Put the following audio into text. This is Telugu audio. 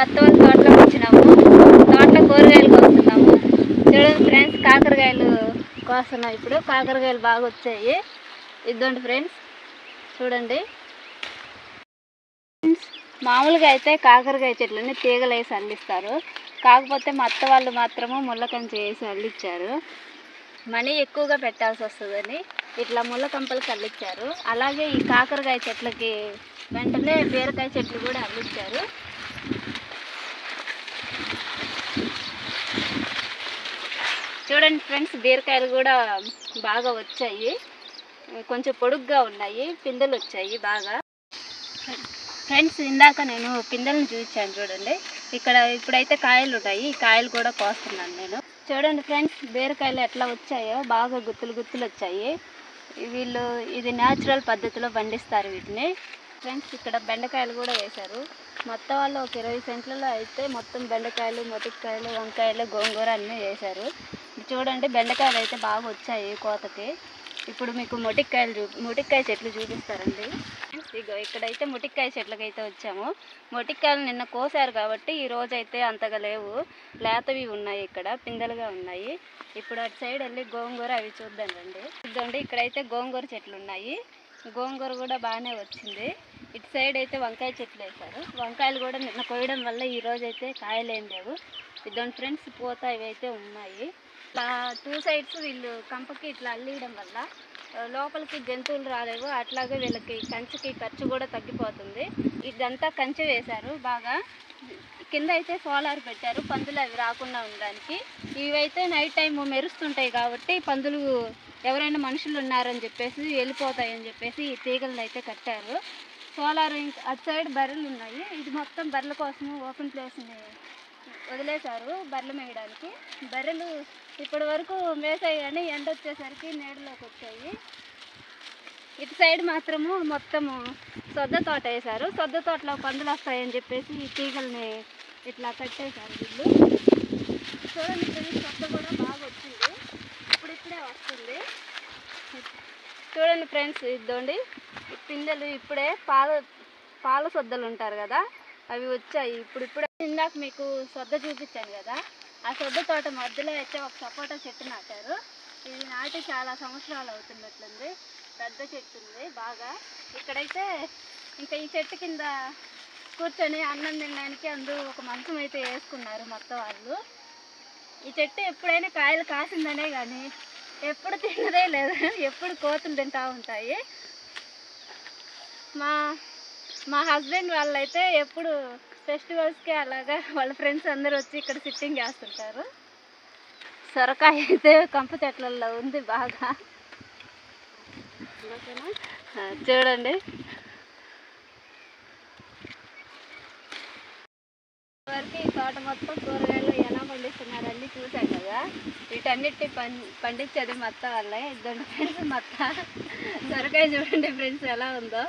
మొత్తం వాళ్ళ తోటలోకి వచ్చినాము. తోటలో కూరగాయలు కోస్తున్నాము. చూడండి ఫ్రెండ్స్ కాకరకాయలు కోస్తున్నాం ఇప్పుడు. కాకరకాయలు బాగా వచ్చాయి. ఇద్దండి ఫ్రెండ్స్ చూడండి. ఫ్రెండ్స్, మామూలుగా అయితే కాకరకాయ చెట్లని తీగలు వేసి అల్లిస్తారు కాకపోతే మా అత్త వాళ్ళు మాత్రము ముళ్ళకంచి వేసి అల్లిచ్చారు మనీ ఎక్కువగా పెట్టాల్సి వస్తుందని ఇట్లా ముళ్ళ కంపలకి అల్లిచ్చారు అలాగే ఈ కాకరకాయ చెట్లకి వెంటనే బీరకాయ చెట్లు కూడా అల్లిచ్చారు చూడండి ఫ్రెండ్స్ బీరకాయలు కూడా బాగా వచ్చాయి. కొంచెం పొడుగ్గా ఉన్నాయి పిందెలు వచ్చాయి బాగా. ఫ్రెండ్స్ ఇందాక నేను పిందెలను చూపించాను చూడండి. ఇక్కడ ఇప్పుడైతే కాయలు ఉన్నాయి ఈ కాయలు కూడా కోస్తున్నాను నేను. చూడండి ఫ్రెండ్స్ బీరకాయలు ఎట్లా వచ్చాయో బాగా గుత్తులు గుత్తులు వచ్చాయి. వీళ్ళు ఇది న్యాచురల్ పద్ధతిలో పండిస్తారు వీటిని. ఫ్రెండ్స్ ఇక్కడ బెండకాయలు కూడా వేశారు. మొత్తం వాళ్ళు ఒక ఇరవై సెంట్లలో అయితే మొత్తం బెండకాయలు మొటికాయలు వంకాయలు గోంగూర అన్నీ వేశారు. చూడండి బెండకాయలు అయితే బాగా వచ్చాయి కోతకి. ఇప్పుడు మీకు మొటిక్కాయలు చూ మొటిక్కాయ చెట్లు చూపిస్తారండి ఇగో ఇక్కడైతే మొటిక్కాయ చెట్లకి అయితే వచ్చాము. మొటిక్కాయలు నిన్న కోసారు కాబట్టి ఈ రోజు అయితే అంతగా లేవు. లేతవి ఉన్నాయి ఇక్కడ పిందెలుగా ఉన్నాయి. ఇప్పుడు అటు సైడ్ వెళ్ళి గోంగూర అవి చూద్దాం రండి. చూద్దండి ఇక్కడైతే గోంగూర చెట్లు ఉన్నాయి. గోంగూర కూడా బాగానే వచ్చింది. ఇటు సైడ్ అయితే వంకాయ చెట్లు వేశారు. వంకాయలు కూడా నిన్న కోయడం వల్ల ఈ రోజు అయితే కాయలేం లేవు. ఇద్దరు ఫ్రెండ్స్ పోత ఇవి అయితే ఉన్నాయి. ఇట్లా టూ సైడ్స్ వీళ్ళు కంపకి ఇట్లా అల్లియడం వల్ల లోపలికి జంతువులు రాలేవు. అట్లాగే వీళ్ళకి కంచెకి ఖర్చు కూడా తగ్గిపోతుంది. ఇదంతా కంచె వేశారు బాగా. కింద అయితే సోలార్ పెట్టారు. పందులు అవి రాకుండా ఉండడానికి. ఇవైతే నైట్ టైం మెరుస్తుంటాయి కాబట్టి పందులు ఎవరైనా మనుషులు ఉన్నారని చెప్పేసి వెళ్ళిపోతాయని చెప్పేసి ఈ తీగలను అయితే కట్టారు. సోలార్ ఇంకా అటు సైడ్ బర్రెలు ఉన్నాయి. ఇది మొత్తం బర్రెల కోసము ఓపెన్ ప్లేస్ని వదిలేశారు బర్రెలు మేయడానికి. బర్రెలు ఇప్పటి వరకు మేసాయి కానీ ఎండ వచ్చేసరికి నీడలోకి వచ్చాయి. ఇటు సైడ్ మాత్రము మొత్తము సొద్ద తోట వేశారు. సొద్ద తోటలో పందులు వస్తాయని చెప్పేసి ఈ తీగల్ని ఇట్లా కట్టేశారు వీళ్ళు. చూడండి ఫ్రెండ్స్ సొద్ద కూడా బాగా వచ్చింది. ఇప్పుడు ఇప్పుడే వస్తుంది. చూడండి ఫ్రెండ్స్ ఇద్దండి పిందెలు ఇప్పుడే పాల పాల సొద్దలు ఉంటారు కదా అవి వచ్చాయి. ఇప్పుడు ఇప్పుడే ఇందాక మీకు సొద్ద చూపించాను కదా ఆ సొద్ద తోట మధ్యలో అయితే ఒక సపోటా చెట్టు నాటారు. ఇది నాటి చాలా సంవత్సరాలు అవుతున్నట్లుంది. పెద్ద చెట్టు ఉంది బాగా. ఇక్కడైతే ఇంకా ఈ చెట్టు కింద కూర్చొని అన్నం తినడానికి అందు ఒక మంచం అయితే వేసుకున్నారు మొత్తం వాళ్ళు. ఈ చెట్టు ఎప్పుడైనా కాయలు కాసిందనే కానీ ఎప్పుడు తిన్నదే లేదు. ఎప్పుడు కోతులు తింటూ ఉంటాయి. మా మా హస్బెండ్ వాళ్ళైతే ఎప్పుడు ఫెస్టివల్స్కి అలాగా వాళ్ళ ఫ్రెండ్స్ అందరూ వచ్చి ఇక్కడ సిట్టింగ్ చేస్తుంటారు. సొరకాయ అయితే కంప చెట్లలో ఉంది బాగా. చూడండి. వరకు ఈ తోట మొత్తం కూరగాయలు ఎలా పండిస్తున్నారని చూసాం కదా. వీటన్నిటి పం పండించేది మొత్తం వల్ల ఇద్దరు ఫ్రెండ్స్ మొత్తం. సొరకాయ చూడండి ఫ్రెండ్స్ ఎలా ఉందో.